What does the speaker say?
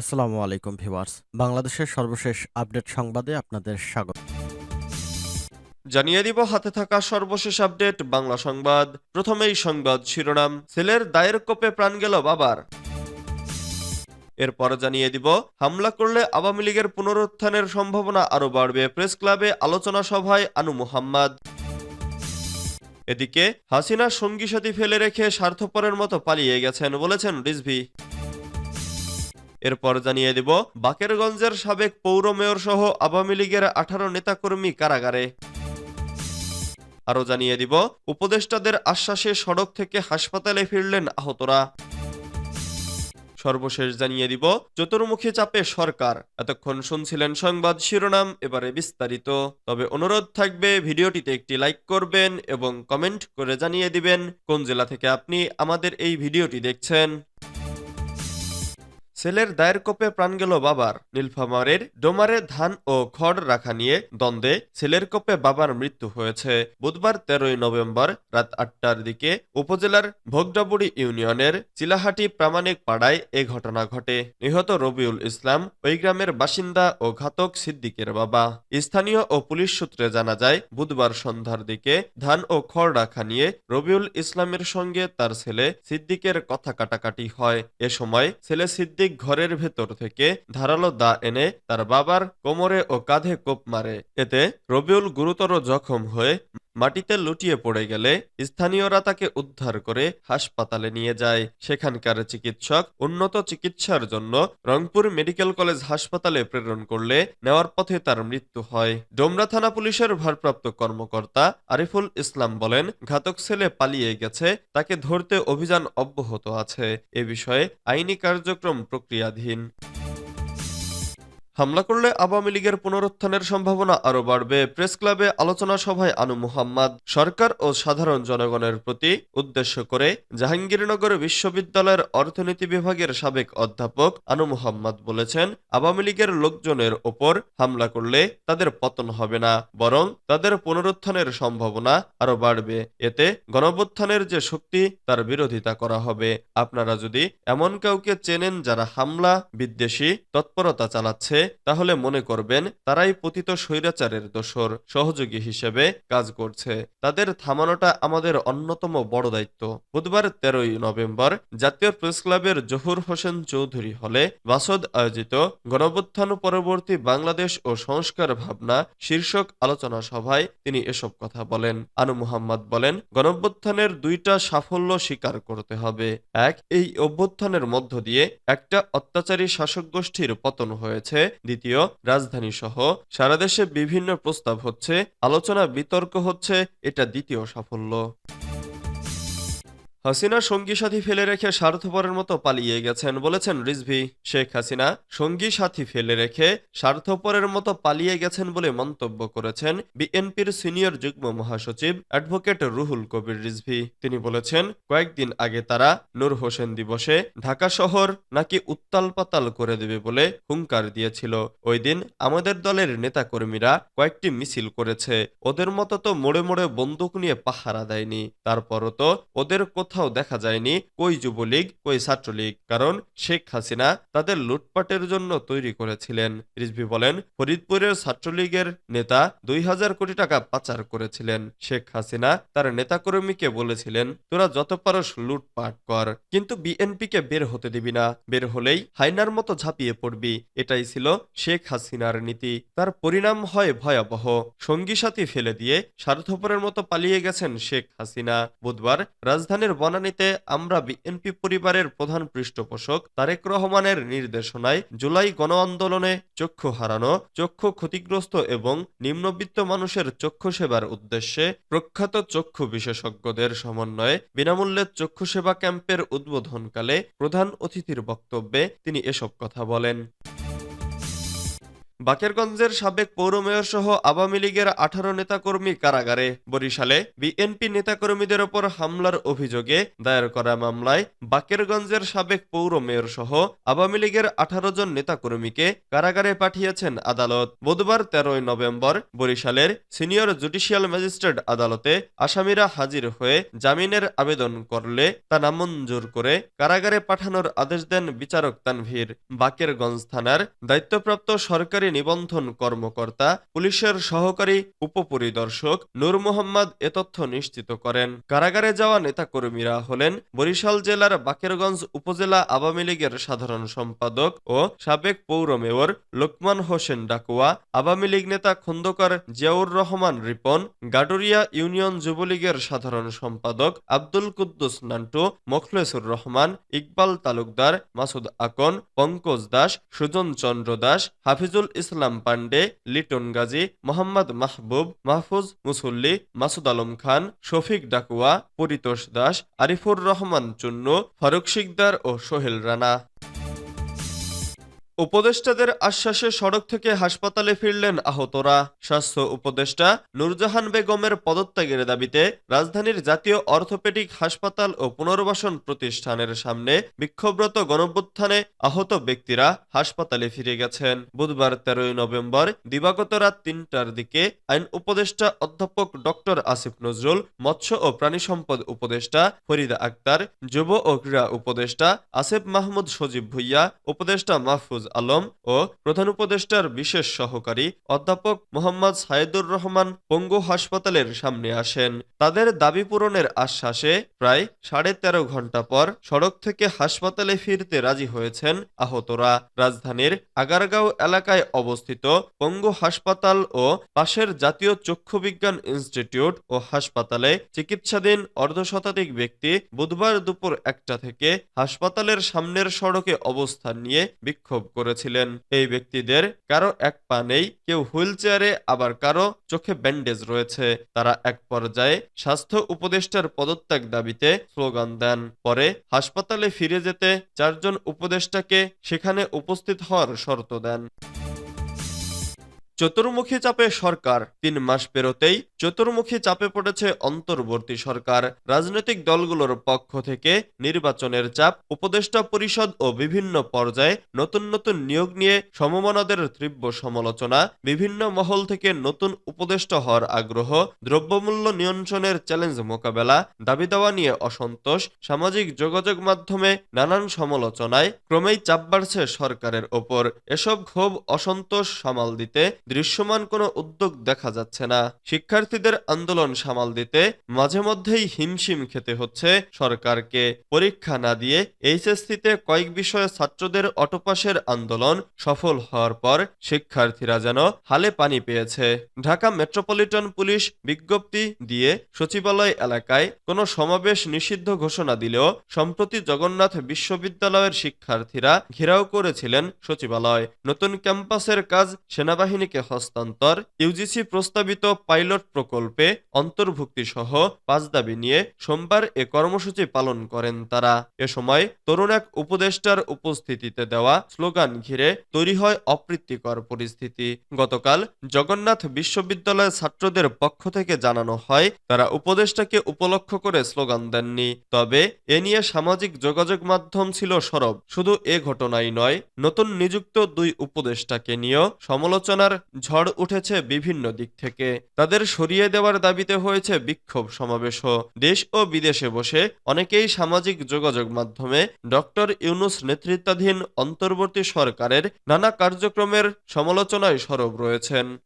আসসালামু আলাইকুম, ভিউয়ার্স। বাংলাদেশের সর্বশেষ আপডেট সংবাদে আপনাদের স্বাগত। জানিয়ে দিব, হাতে থাকা সর্বশেষ আপডেট, বাংলা সংবাদ। প্রথমেই সংবাদ শিরোনাম, ছেলের দায়ের কোপে প্রাণ গেল বাবার। এরপর জানিয়ে দিব, হামলা করলে আওয়ামী লীগের পুনরুত্থানের সম্ভাবনা আরও বাড়বে। প্রেস ক্লাবে আলোচনা সভায় আনু মুহাম্মদ। এদিকে, হাসিনা সঙ্গী সাথী ফেলে রেখে স্বার্থপরের মতো পালিয়ে গেছেন বলেছেন রিজভি। এরপর জানিয়ে দিব, বাকেরগঞ্জের সাবেক পৌর মেয়র সহ আওয়ামী লীগের আঠারো নেতাকর্মী কারাগারে। আরও জানিয়ে দিব, উপদেষ্টাদের আশ্বাসে সড়ক থেকে হাসপাতালে ফিরলেন আহতরা। সর্বশেষ জানিয়ে দিব, চতুর্মুখী চাপে সরকার। এতক্ষণ শুনছিলেন সংবাদ শিরোনাম, এবারে বিস্তারিত। তবে অনুরোধ থাকবে, ভিডিওটিতে একটি লাইক করবেন এবং কমেন্ট করে জানিয়ে দিবেন, কোন জেলা থেকে আপনি আমাদের এই ভিডিওটি দেখছেন। ছেলের দায়ের কোপে প্রাণ গেল বাবার। নীলফামারের ডোমারে ধান ও খড় রাখা নিয়ে দ্বন্দ্বে ছেলের কোপে বাবার মৃত্যু হয়েছে। বুধবার তেরোই নভেম্বর রাত আটটার দিকে উপজেলার ভোগডাবুড়ি ইউনিয়নের চিলাহাটি প্রামাণিক পাড়ায় এ ঘটনা ঘটে। নিহত রবিউল ইসলাম ওই গ্রামের বাসিন্দা ও ঘাতক সিদ্দিকের বাবা। স্থানীয় ও পুলিশ সূত্রে জানা যায়, বুধবার সন্ধ্যার দিকে ধান ও খড় রাখা নিয়ে রবিউল ইসলামের সঙ্গে তার ছেলে সিদ্দিকের কথা কাটাকাটি হয়। এ সময় ছেলে সিদ্দিক ঘরের ভেতর থেকে ধারালো দা এনে তার বাবার কোমরে ও কাঁধে কোপ মারে। এতে রবিউল গুরুতর জখম হয়ে মাটিতে লুটিয়ে পড়ে গেলে স্থানীয়রা তাকে উদ্ধার করে হাসপাতালে নিয়ে যায়। সেখানকার চিকিৎসক উন্নত চিকিৎসার জন্য রংপুর মেডিকেল কলেজ হাসপাতালে প্রেরণ করলে নেওয়ার পথে তার মৃত্যু হয়। ডোমরা থানা পুলিশের ভারপ্রাপ্ত কর্মকর্তা আরিফুল ইসলাম বলেন, ঘাতক ছেলে পালিয়ে গেছে, তাকে ধরতে অভিযান অব্যাহত আছে। এ বিষয়ে আইনি কার্যক্রম প্রক্রিয়াধীন। হামলা করলে আওয়ামী লীগের পুনরুত্থানের সম্ভাবনা আরও বাড়বে। প্রেস ক্লাবে আলোচনা সভায় আনু মুহাম্মদ, সরকার ও সাধারণ জনগণের প্রতি উদ্দেশ্য করে জাহাঙ্গীরনগর বিশ্ববিদ্যালয়ের অর্থনীতি বিভাগের সাবেক অধ্যাপক আনু মুহাম্মদ বলেছেন, আওয়ামী লীগের লোকজনের ওপর হামলা করলে তাদের পতন হবে না, বরং তাদের পুনরুত্থানের সম্ভাবনা আরও বাড়বে। এতে গণবুত্থানের যে শক্তি, তার বিরোধিতা করা হবে। আপনারা যদি এমন কাউকে চেনেন যারা হামলা, বিদ্বেষী, তৎপরতা চালাচ্ছে তাহলে মনে করবেন, তারাই পতিত স্বৈরাচারের দোসর সহযোগী হিসেবে কাজ করছে। তাদের থামানোটা আমাদের অন্যতম বড় দায়িত্ব। বুধবার তেরোই নভেম্বর জাতীয় প্রেস ক্লাবের জহুর হোসেন চৌধুরী হলে বাসদ আয়োজিত গণবুত্থান পরবর্তী বাংলাদেশ ও সংস্কার ভাবনা শীর্ষক আলোচনা সভায় তিনি এসব কথা বলেন। আনু মুহাম্মদ বলেন গণঅভ্যুত্থানের দুইটা সাফল্য স্বীকার করতে হবে। এক, এই অভ্যুত্থানের মধ্য দিয়ে একটা অত্যাচারী শাসক গোষ্ঠীর পতন হয়েছে। দ্বিতীয় রাজধানী সহ সারাদেশে বিভিন্ন প্রস্তাব হচ্ছে আলোচনা বিতর্ক হচ্ছে এটা দ্বিতীয় সাফল্য। হাসিনা সঙ্গী সাথী ফেলে রেখে স্বার্থপরের মতো পালিয়ে গেছেন বলেছেন রিজভি শেখ হাসিনা। সঙ্গী সাথী ফেলে রেখে স্বার্থপরের মতো পালিয়ে গেছেন বলে মন্তব্য করেছেন বিএনপির সিনিয়র যুগ্ম মহাসচিব অ্যাডভোকেট রুহুল কবির রিজভি। তিনি বলেছেন, কয়েকদিন আগে তারা নূর হোসেন দিবসে ঢাকা শহর নাকি উত্তাল পাতাল করে দেবে বলে হুঙ্কার দিয়েছিল। ওই দিন আমাদের দলের নেতাকর্মীরা কয়েকটি মিছিল করেছে। ওদের মতো তো মোড়ে মোড়ে বন্দুক নিয়ে পাহারা দেয়নি। তারপরও তো ওদের কোথাও দেখা যায়নি কই যুবলীগ, কই ছাত্রলীগ, কারণ শেখ হাসিনা তাদের লুটপাটের জন্য তৈরি করেছিলেন। রিজভি বলেন, ফরিদপুরের ছাত্রলীগের নেতা দুই হাজার কোটি টাকা পাচার করেছিলেন। শেখ হাসিনা তার নেতাকর্মীকে বলেছিলেন, তোরা যত পারস লুটপাট কর, কিন্তু বিএনপিকে বের হতে দিবি না। বের হলেই হাইনার মতো ঝাঁপিয়ে পড়বি। এটাই ছিল শেখ হাসিনার নীতি। তার পরিণাম হয় ভয়াবহ। সঙ্গী সাথী ফেলে দিয়ে স্বার্থপরের মতো পালিয়ে গেছেন শেখ হাসিনা। বুধবার রাজধানীর বনানীতে আমরা বিএনপি পরিবারের প্রধান পৃষ্ঠপোষক তারেক রহমানের নির্দেশনায় জুলাই গণ আন্দোলনে চক্ষু হারানো, চক্ষু ক্ষতিগ্রস্ত এবং নিম্নবিত্ত মানুষের চক্ষু সেবার উদ্দেশ্যে প্রখ্যাত চক্ষু বিশেষজ্ঞদের সমন্বয়ে বিনামূল্যে চক্ষু সেবা ক্যাম্পের উদ্বোধনকালে প্রধান অতিথির বক্তব্যে তিনি এসব কথা বলেন। বাকেরগঞ্জের সাবেক পৌর মেয়র সহ আওয়ামী লীগের আঠারো নেতাকর্মী কারাগারে, বরিশালে বিএনপি নেতাকর্মীদের ওপর হামলার অভিযোগে দায়ের করা মামলায় বাকেরগঞ্জের সাবেক পৌর মেয়র সহ আওয়ামী লীগের আঠারো জন নেতাকর্মীকে কারাগারে পাঠিয়েছেন আদালত। বুধবার তেরোই নভেম্বর বরিশালের সিনিয়র জুডিশিয়াল ম্যাজিস্ট্রেট আদালতে আসামিরা হাজির হয়ে জামিনের আবেদন করলে তা নামঞ্জুর করে কারাগারে পাঠানোর আদেশ দেন বিচারক তানভীর। বাকেরগঞ্জ থানার দায়িত্বপ্রাপ্ত সরকারি নিবন্ধন কর্মকর্তা, পুলিশের সহকারী উপপরিদর্শক নূর মোহাম্মদ এ তথ্য নিশ্চিত করেন। কারাগারে যাওয়া নেতাকর্মীরা হলেন বরিশাল জেলার বাকেরগঞ্জ উপজেলা আওয়ামী লীগের সাধারণ সম্পাদক ও সাবেক পৌর মেয়র লোকমান হোসেন ডাকুয়া আওয়ামী লীগ নেতা খন্দকার জিয়াউর রহমান রিপন, গাডুরিয়া ইউনিয়ন যুবলীগের সাধারণ সম্পাদক আব্দুল কুদ্দুস নান্টু, মখলেসুর রহমান, ইকবাল তালুকদার, মাসুদ আকন, পঙ্কজ দাস, সুজন চন্দ্র দাস, হাফিজুল ইসলাম পান্ডে লিটন গাজী, মোহাম্মদ মাহবুব, মাহফুজ মুসল্লি, মাসুদ আলম খান, শফিক ডাকুয়া পরিতোষ দাস, আরিফুর রহমান চুন্নু, ফারুক শিকদার ও সোহেল রানা। উপদেষ্টাদের আশ্বাসে সড়ক থেকে হাসপাতালে ফিরলেন আহতরা। স্বাস্থ্য উপদেষ্টা নূরজাহান বেগমের পদত্যাগের দাবিতে রাজধানীর জাতীয় অর্থোপেডিক হাসপাতাল ও পুনর্বাসন প্রতিষ্ঠানের সামনে বিক্ষোভরত গণভ্যুত্থানে আহত ব্যক্তিরা হাসপাতালে ফিরে গেছেন। বুধবার তেরোই নভেম্বর দিবাগত রাত তিনটার দিকে আইন উপদেষ্টা অধ্যাপক ডক্টর আসিফ নজরুল, মৎস্য ও প্রাণী সম্পদ উপদেষ্টা ফরিদা আক্তার, যুব ও ক্রীড়া উপদেষ্টা আসিফ মাহমুদ সজীব ভুইয়া, উপদেষ্টা মাহফুজ আলম ও প্রধান উপদেষ্টার বিশেষ সহকারী অধ্যাপক মোহাম্মদ সাইদুর রহমান পঙ্গু হাসপাতালের সামনে আসেন। তাদের দাবি পূরণের আশ্বাসে প্রায় সাড়ে তেরো ঘণ্টা পর সড়ক থেকে হাসপাতালে ফিরতে রাজি হয়েছেন আহতরা। রাজধানীর আগারগাঁও এলাকায় অবস্থিত পঙ্গু হাসপাতাল ও পাশের জাতীয় চক্ষু বিজ্ঞান ইনস্টিটিউট ও হাসপাতালে চিকিৎসাধীন অর্ধশতাধিক ব্যক্তি বুধবার দুপুর একটা থেকে হাসপাতালের সামনের সড়কে অবস্থান নিয়ে বিক্ষোভ করেছিলেন এই ব্যক্তিদের। কারও এক পা নেই, কেউ হুইল চেয়ারে, আবার কারও চোখে ব্যান্ডেজ রয়েছে। তারা এক পর্যায়ে স্বাস্থ্য উপদেষ্টার পদত্যাগ দাবিতে স্লোগান দেন। পরে হাসপাতালে ফিরে যেতে চারজন উপদেষ্টাকে সেখানে উপস্থিত হওয়ার শর্ত দেন। চতুর্মুখী চাপে সরকার তিন মাস পেরোতেই চতুর্মুখী চাপে পড়েছে অন্তর্বর্তী সরকার। রাজনৈতিক দলগুলোর পক্ষ থেকে নির্বাচনের চাপ, উপদেষ্টা পরিষদ ও বিভিন্ন পর্যায়ে নতুন নতুন নিয়োগ নিয়ে সমমনাদের তীব্র সমালোচনা, বিভিন্ন মহল থেকে নতুন উপদেষ্টা হওয়ার আগ্রহ, দ্রব্যমূল্য নিয়ন্ত্রণের চ্যালেঞ্জ মোকাবেলা, দাবি দাওয়া নিয়ে অসন্তোষ, সামাজিক যোগাযোগ মাধ্যমে নানান সমালোচনায় ক্রমেই চাপ বাড়ছে সরকারের ওপর। এসব ক্ষোভ, অসন্তোষ সামাল দিতে দৃশ্যমান কোনো উদ্যোগ দেখা যাচ্ছে না। শিক্ষার্থীদের আন্দোলন সামাল দিতে মাঝে মধ্যেই হিমশিম খেতে হচ্ছে সরকারকে। পরীক্ষা না দিয়ে এইচএসসিতে কয়েক বিষয়ে ছাত্রদের অটোপাসের আন্দোলন সফল হওয়ার পর শিক্ষার্থীরা যেন হালে পানি পেয়েছে। ঢাকা মেট্রোপলিটন পুলিশ বিজ্ঞপ্তি দিয়ে সচিবালয় এলাকায় কোনো সমাবেশ নিষিদ্ধ ঘোষণা দিলেও সম্প্রতি জগন্নাথ বিশ্ববিদ্যালয়ের শিক্ষার্থীরা ঘেরাও করেছিলেন সচিবালয়। নতুন ক্যাম্পাসের কাজ সেনাবাহিনীকে হস্তান্তর, ইউজিসি প্রস্তাবিত পাইলট প্রকল্পে অন্তর্ভুক্তি সহ পাঁচ দাবি নিয়ে সোমবার এ কর্মসূচি পালন করেন তারা। এ সময় তরুণ এক উপদেষ্টার উপস্থিতিতে দেওয়া স্লোগান ঘিরে তৈরি হয় অপ্রীতিকর পরিস্থিতি। গতকাল জগন্নাথ বিশ্ববিদ্যালয়ের ছাত্রদের পক্ষ থেকে জানানো হয়, তারা উপদেষ্টাকে উপলক্ষ করে স্লোগান দেননি। তবে এ নিয়ে সামাজিক যোগাযোগ মাধ্যম ছিল সরব। শুধু এ ঘটনাই নয়, নতুন নিযুক্ত দুই উপদেষ্টাকে নিয়েও সমালোচনার ঝড় উঠেছে বিভিন্ন দিক থেকে। তাদের সরিয়ে দেওয়ার দাবিতে হয়েছে বিক্ষোভ সমাবেশও। দেশ ও বিদেশে বসে অনেকেই সামাজিক যোগাযোগ মাধ্যমে ডক্টর ইউনুস নেতৃত্বাধীন অন্তর্বর্তী সরকারের নানা কার্যক্রমের সমালোচনায় সরব রয়েছেন।